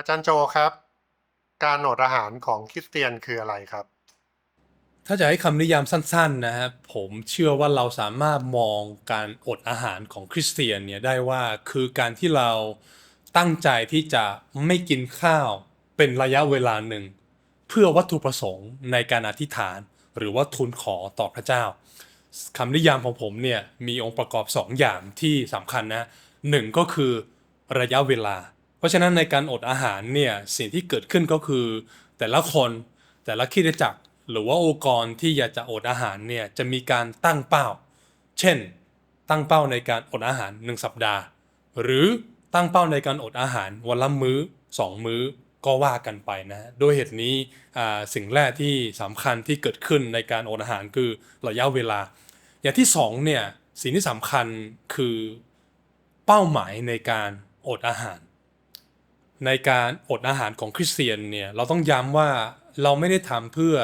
อาจารย์โจครับ การอดอาหารของคริสเตียนคืออะไรครับ ถ้าจะให้คำนิยามสั้นๆนะครับผมเชื่อว่าเราสามารถมองการอดอาหารของคริสเตียนเนี่ยได้ว่าคือการที่เราตั้งใจที่จะไม่กินข้าวเป็นระยะเวลาหนึ่ง เพื่อวัตถุประสงค์ในการอธิษฐาน หรือว่าทูลขอต่อพระเจ้าคำนิยามของผมเนี่ยมีองค์ประกอบ 2 อย่างที่สำคัญนะหนึ่งก็คือระยะเวลา เพราะฉะนั้นในการอดอาหารเนี่ยสิ่งที่เกิดขึ้นก็คือ แต่ละคนแต่ละคิดจักร หรือว่าองค์กรที่อยากจะอดอาหารเนี่ยจะมีการตั้งเป้า เช่น ตั้งเป้าในการอดอาหาร 1 สัปดาห์ หรือตั้งเป้าในการอดอาหารวันละมื้อ 2 มื้อก็ว่ากันไปนะโดยเหตุนี้สิ่งแรกที่สำคัญที่เกิดขึ้นในการอดอาหารคือระยะเวลา อย่างที่สองเนี่ยสิ่งที่สำคัญคือเป้าหมายในการอดอาหาร ในการอดอาหารของคริสเตียนเนี่ยเราต้องย้ำว่าเราไม่ได้ทำเพื่อ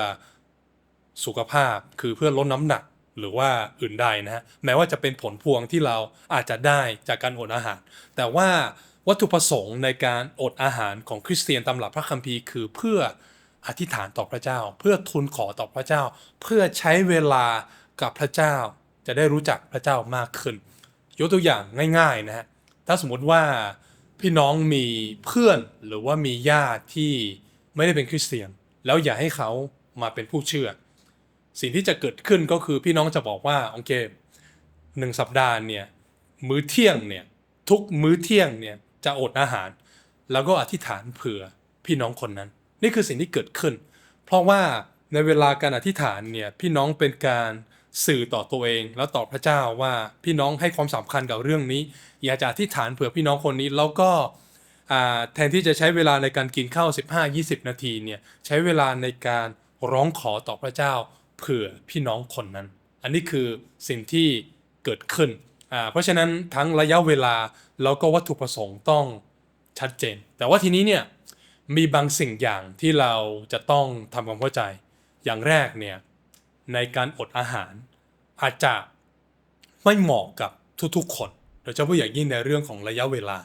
สุขภาพคือเพื่อลดน้ำหนักหรือว่าอื่นใดนะฮะแม้ว่าจะเป็นผลพวงที่เราอาจจะได้จากการอดอาหาร แต่ว่าวัตถุประสงค์ในการอดอาหารของคริสเตียนตามหลักพระคัมภีร์คือเพื่ออธิษฐานต่อพระเจ้า เพื่อทูลขอต่อพระเจ้า เพื่อใช้เวลากับพระเจ้า จะได้รู้จักพระเจ้ามากขึ้น ยกตัวอย่างง่ายๆนะฮะถ้าสมมติว่า พี่น้องมีเพื่อนหรือว่ามีญาติที่ไม่ได้เป็นคริสเตียน แล้วอย่าให้เขามาเป็นผู้เชื่อ สิ่งที่จะเกิดขึ้นก็คือพี่น้องจะบอกว่าโอเคหนึ่งสัปดาห์เนี่ยมื้อเที่ยงเนี่ยทุกมื้อเที่ยงเนี่ยจะอดอาหาร แล้วก็อธิษฐานเผื่อพี่น้องคนนั้น นี่คือสิ่งที่เกิดขึ้น เพราะว่าในเวลาการอธิษฐานเนี่ยพี่น้องเป็นการ สื่อต่อตัวเอง แล้วต่อพระเจ้าว่าพี่น้องให้ความสำคัญกับเรื่องนี้ อยากจะอธิษฐานเผื่อพี่น้องคนนี้แล้วก็แทนที่จะใช้เวลาในการกินข้าว 15-20 นาทีเนี่ยใช้เวลาในการร้องขอต่อพระเจ้าเผื่อพี่น้องคนนั้น อันนี้คือสิ่งที่เกิดขึ้น เพราะฉะนั้นทั้งระยะเวลาแล้วก็วัตถุประสงค์ต้องชัดเจน แต่ว่าทีนี้เนี่ยมีบางสิ่งอย่างที่เราจะต้องทำความเข้าใจ อย่างแรกเนี่ย ในการอดอาหาร อาจจะไม่เหมาะกับทุกๆ คนโดยเฉพาะอย่างยิ่งในเรื่องของระยะเวลา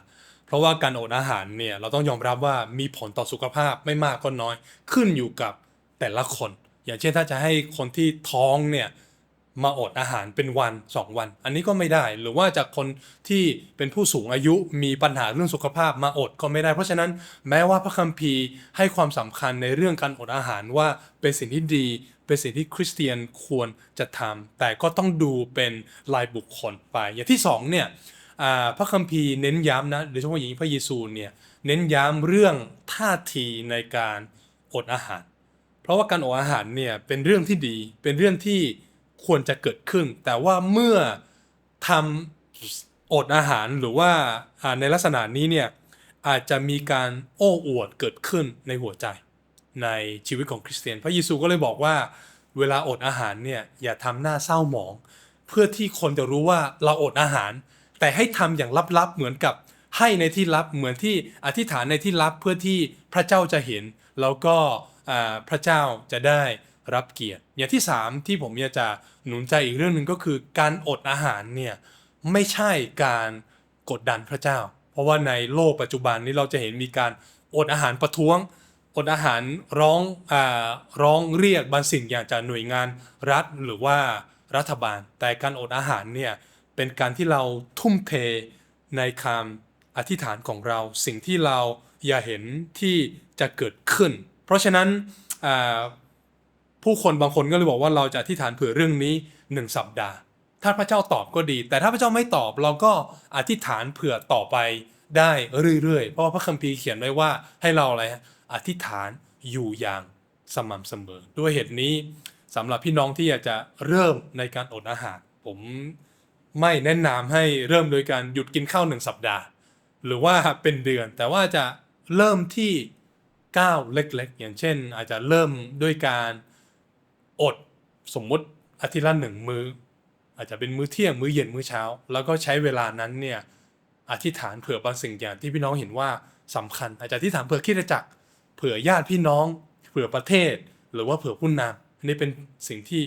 เพราะว่าการอดอาหารเนี่ยเราต้องยอมรับว่ามีผลต่อสุขภาพไม่มากก็น้อย ขึ้นอยู่กับแต่ละคน อย่างเช่นถ้าจะให้คนที่ท้องเนี่ย มาอดอาหารเป็นวัน 2 วัน อันนี้ก็ไม่ได้ หรือว่าจากคนที่เป็นผู้สูงอายุมีปัญหาเรื่องสุขภาพมาอดก็ไม่ได้ เพราะฉะนั้นแม้ว่าพระคัมภีร์ให้ความสำคัญในเรื่องการอดอาหารว่าเป็นสิ่งที่ดี เป็นสิ่งที่คริสเตียนควรจะทำแต่ก็ต้องดูเป็นรายบุคคลไป อย่างที่สองเนี่ยอ่าพระคัมภีร์เน้นย้ำนะโดยเฉพาะอย่างยิ่งพระเยซูเนี่ยเน้นย้ำเรื่องท่าทีในการอดอาหาร เพราะว่าการอดอาหารเนี่ยเป็นเรื่องที่ดีเป็นเรื่องที่ ควรจะเกิดขึ้น แต่ว่าเมื่อทำอดอาหารหรือว่าในลักษณะนี้เนี่ยอาจจะมีการโอ้อวดเกิดขึ้นในหัวใจ ในชีวิตของคริสเตียน พระเยซูก็เลยบอกว่า เวลาอดอาหารเนี่ยอย่าทำหน้าเศร้าหมอง เพื่อที่คนจะรู้ว่าเราอดอาหาร แต่ให้ทำอย่างลับๆเหมือนกับให้ในที่ลับเหมือนที่อธิษฐานในที่ลับเพื่อที่พระเจ้าจะเห็น แล้วก็พระเจ้าจะได้ รับเกียรติ อย่างที่สามที่ผมอยากจะหนุนใจอีกเรื่องหนึ่งก็คือ การอดอาหารเนี่ยไม่ใช่การกดดันพระเจ้า เพราะว่าในโลกปัจจุบันนี้เราจะเห็นมีการอดอาหารประท้วง อดอาหารร้องอ่าร้องเรียกบางสิ่งอย่างจากหน่วยงานรัฐหรือว่ารัฐบาล แต่การอดอาหารเนี่ยเป็นการที่เราทุ่มเทในคำอธิษฐานของเรา สิ่งที่เราอย่าเห็นที่จะเกิดขึ้น เพราะฉะนั้นอ่า ผู้คนบางคนก็เลยบอกว่าเราจะอธิษฐานเผื่อเรื่องนี้หนึ่งสัปดาห์ ถ้าพระเจ้าตอบก็ดี แต่ถ้าพระเจ้าไม่ตอบเราก็อธิษฐานเผื่อต่อไปได้เรื่อยๆ เพราะว่าพระคัมภีร์เขียนไว้ว่าให้เราอะไรฮะอธิษฐานอยู่อย่างสม่ำเสมอ ด้วยเหตุนี้สำหรับพี่น้องที่อยากจะเริ่มในการอดอาหาร ผมไม่แนะนำให้เริ่มโดยการหยุดกินข้าวหนึ่งสัปดาห์ หรือว่าเป็นเดือน แต่ว่าจะเริ่มที่ก้าวเล็กๆ อย่างเช่น อาจจะเริ่มด้วยการ อดสมมุติอาทิตย์ละหนึ่งมือ้ออาจจะเป็นมื้อเที่ยงมื้อเย็นมื้อเช้า แล้วก็ใช้เวลานั้นเนี่ยอธิษฐานเผื่อบางสิ่งอย่างที่พี่น้องเห็นว่าสำคัญ อาจจะอธิษฐานเผื่อคิดจักรเผื่อญาติพี่น้อง เผื่อประเทศ หรือว่าเผื่อผู้นำนนี้เป็นสิ่งที่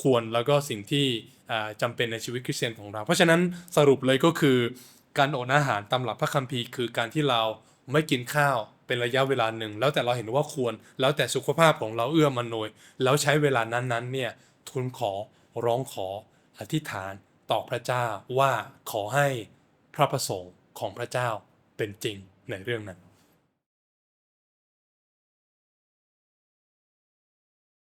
ควรแล้วก็สิ่งที่อ่าจำเป็นในชีวิตคริสเตียนของเรา เพราะฉะนั้นสรุปเลยก็คือการอดอาหารตามหลักพระคัมภีร์คือการที่เราไม่กินข้าว เป็นระยะเวลาหนึ่ง แล้วแต่เราเห็นว่าควร แล้วแต่สุขภาพของเราเอื้อมอำนวย แล้วใช้เวลานั้นๆเนี่ยทูลขอร้องขออธิษฐานต่อพระเจ้าว่าขอให้พระประสงค์ของพระเจ้าเป็นจริงในเรื่องนั้น